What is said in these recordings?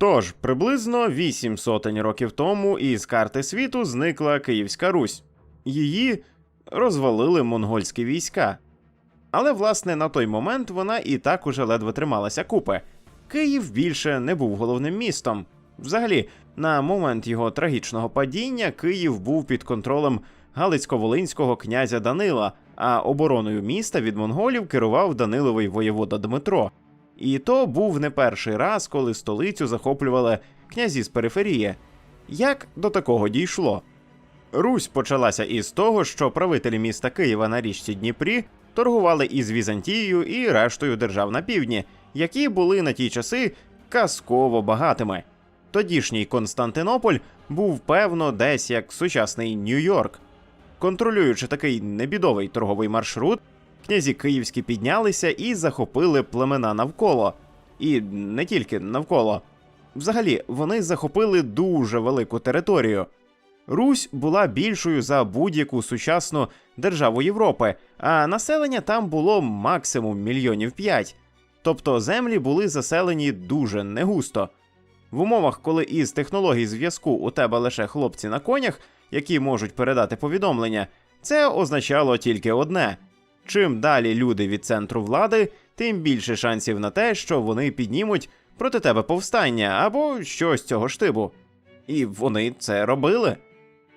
Тож, приблизно вісім сотень років тому із карти світу зникла Київська Русь. Її розвалили монгольські війська. Але, власне, на той момент вона і так уже ледве трималася купи. Київ більше не був головним містом. Взагалі, на момент його трагічного падіння Київ був під контролем Галицько-Волинського князя Данила, а обороною міста від монголів керував Даниловий воєвода Дмитро. І то був не перший раз, коли столицю захоплювали князі з периферії. Як до такого дійшло? Русь почалася із того, що правителі міста Києва на річці Дніпрі торгували із Візантією і рештою держав на півдні, які були на ті часи казково багатими. Тодішній Константинополь був певно десь як сучасний Нью-Йорк. Контролюючи такий небідовий торговий маршрут, князі київські піднялися і захопили племена навколо. І не тільки навколо. Взагалі, вони захопили дуже велику територію. Русь була більшою за будь-яку сучасну державу Європи, а населення там було максимум мільйонів п'ять. Тобто землі були заселені дуже негусто. В умовах, коли із технологій зв'язку у тебе лише хлопці на конях, які можуть передати повідомлення, це означало тільки одне: чим далі люди від центру влади, тим більше шансів на те, що вони піднімуть проти тебе повстання або щось цього штибу. І вони це робили.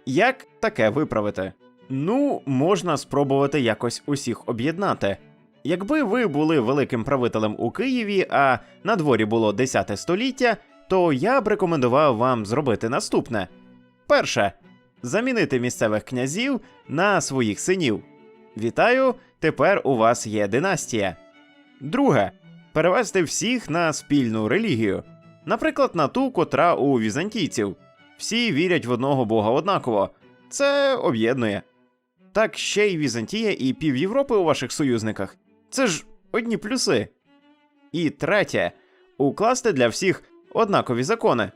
Як таке виправити? Ну, можна спробувати якось усіх об'єднати. Якби ви були великим правителем у Києві, а на дворі було 10 століття, то я б рекомендував вам зробити наступне: перше замінити місцевих князів на своїх синів. Вітаю, тепер у вас є династія. Друге перевести всіх на спільну релігію, наприклад, на ту, котра у візантійців. Всі вірять в одного бога однаково. Це об'єднує. Так ще й Візантія і пів Європи у ваших союзниках. Це ж одні плюси. І третє укласти для всіх однакові закони.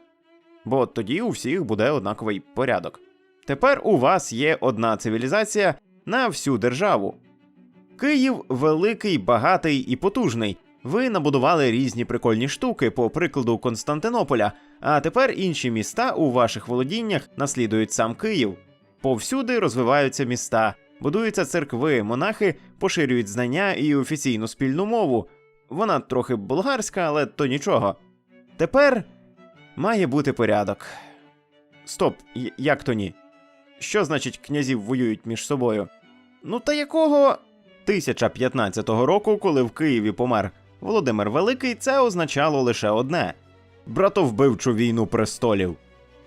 Бо тоді у всіх буде однаковий порядок. Тепер у вас є одна цивілізація на всю державу. Київ великий, багатий і потужний. Ви набудували різні прикольні штуки, по прикладу Константинополя, а тепер інші міста у ваших володіннях наслідують сам Київ. Повсюди розвиваються міста, будуються церкви, монахи поширюють знання і офіційну спільну мову. Вона трохи болгарська, але то нічого. Тепер має бути порядок. Стоп, як то ні? Що значить князів воюють між собою? Ну та якого 1015 року, коли в Києві помер Володимир Великий, це означало лише одне: братовбивчу війну престолів.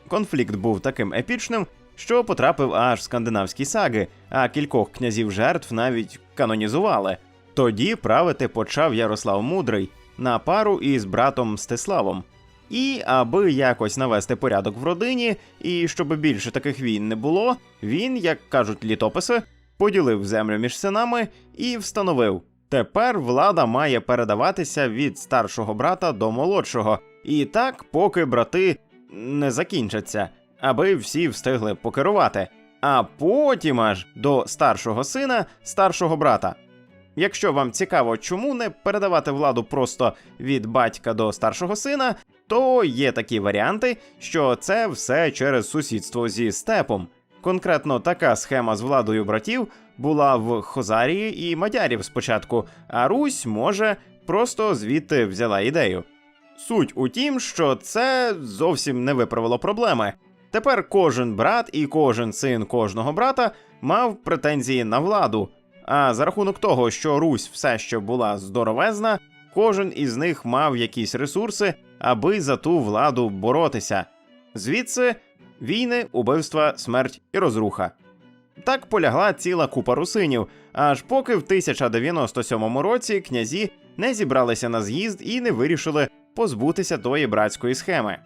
Конфлікт був таким епічним, що потрапив аж в скандинавські саги, а кількох князів жертв навіть канонізували. Тоді правити почав Ярослав Мудрий на пару із братом Мстиславом. І аби якось навести порядок в родині, і щоб більше таких війн не було, він, як кажуть літописи, поділив землю між синами і встановив: тепер влада має передаватися від старшого брата до молодшого, і так, поки брати не закінчаться, аби всі встигли покерувати, а потім аж до старшого сина старшого брата. Якщо вам цікаво, чому не передавати владу просто від батька до старшого сина, то є такі варіанти, що це все через сусідство зі степом. Конкретно така схема з владою братів була в Хозарії і Мадярів спочатку, а Русь, може, просто звідти взяла ідею. Суть у тім, що це зовсім не виправило проблеми. Тепер кожен брат і кожен син кожного брата мав претензії на владу. А за рахунок того, що Русь все ще була здоровезна, кожен із них мав якісь ресурси, аби за ту владу боротися. Звідси війни, убивства, смерть і розруха. Так полягла ціла купа русинів, аж поки в 1097 році князі не зібралися на з'їзд і не вирішили позбутися тої братської схеми.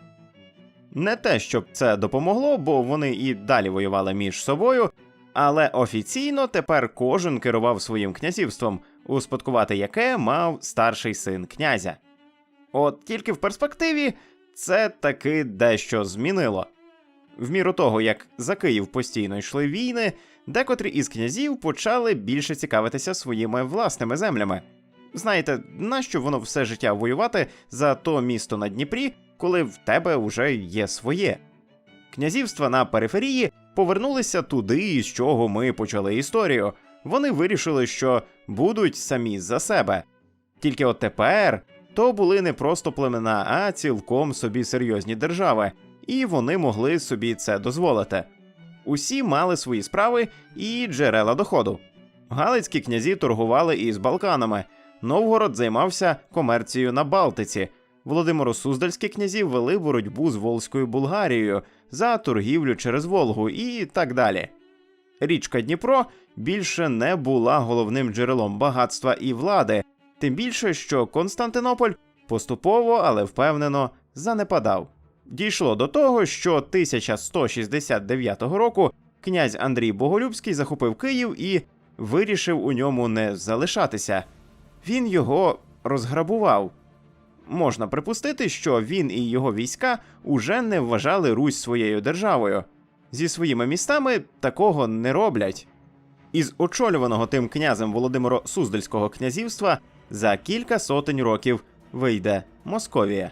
Не те, щоб це допомогло, бо вони і далі воювали між собою, але офіційно тепер кожен керував своїм князівством, успадкувати яке мав старший син князя. От тільки в перспективі це таки дещо змінило. В міру того, як за Київ постійно йшли війни, декотрі із князів почали більше цікавитися своїми власними землями. Знаєте, нащо воно все життя воювати за то місто на Дніпрі, коли в тебе вже є своє. Князівства на периферії повернулися туди, з чого ми почали історію. Вони вирішили, що будуть самі за себе. Тільки от тепер то були не просто племена, а цілком собі серйозні держави, і вони могли собі це дозволити. Усі мали свої справи і джерела доходу. Галицькі князі торгували із Балканами. Новгород займався комерцією на Балтиці. Володимиро-Суздальські князі вели боротьбу з Волзькою Булгарією за торгівлю через Волгу і так далі. Річка Дніпро більше не була головним джерелом багатства і влади, тим більше, що Константинополь поступово, але впевнено занепадав. Дійшло до того, що 1169 року князь Андрій Боголюбський захопив Київ і вирішив у ньому не залишатися. Він його розграбував. Можна припустити, що він і його війська уже не вважали Русь своєю державою. Зі своїми містами такого не роблять. Із очолюваного тим князем Володимиро Суздальського князівства за кілька сотень років вийде Московія.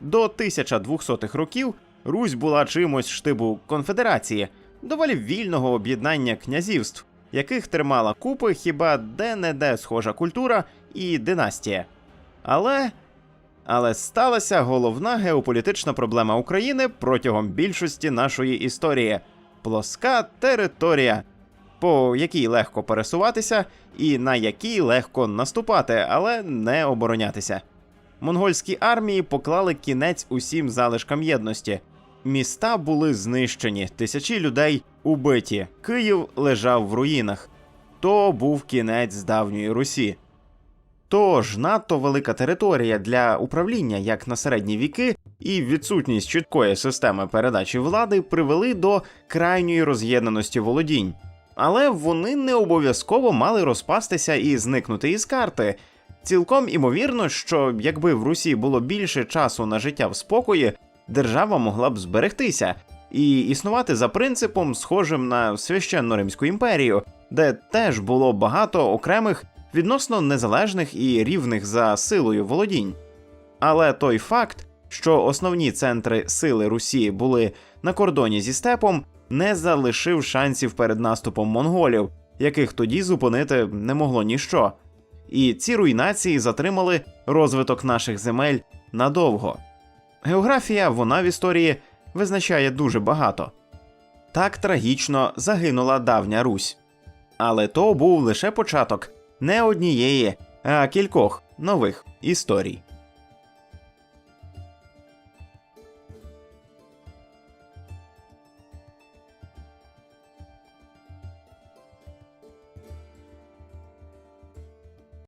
До 1200-х років Русь була чимось штибу конфедерації, доволі вільного об'єднання князівств, яких тримала купи хіба де-не-де схожа культура і династія. Але. Але сталася головна геополітична проблема України протягом більшості нашої історії плоска територія, по якій легко пересуватися і на якій легко наступати, але не оборонятися. Монгольські армії поклали кінець усім залишкам єдності. Міста були знищені, тисячі людей убиті. Київ лежав в руїнах. То був кінець давньої Русі. Тож надто велика територія для управління, як на середні віки, і відсутність чіткої системи передачі влади привели до крайньої роз'єднаності володінь. Але вони не обов'язково мали розпастися і зникнути із карти. Цілком імовірно, що якби в Русі було більше часу на життя в спокої, держава могла б зберегтися і існувати за принципом, схожим на священну Римську імперію, де теж було багато окремих відносно незалежних і рівних за силою володінь. Але той факт, що основні центри сили Русі були на кордоні зі степом, не залишив шансів перед наступом монголів, яких тоді зупинити не могло ніщо. І ці руйнації затримали розвиток наших земель надовго. Географія вона в історії визначає дуже багато. Так трагічно загинула давня Русь. Але то був лише початок не однієї, а кількох нових історій.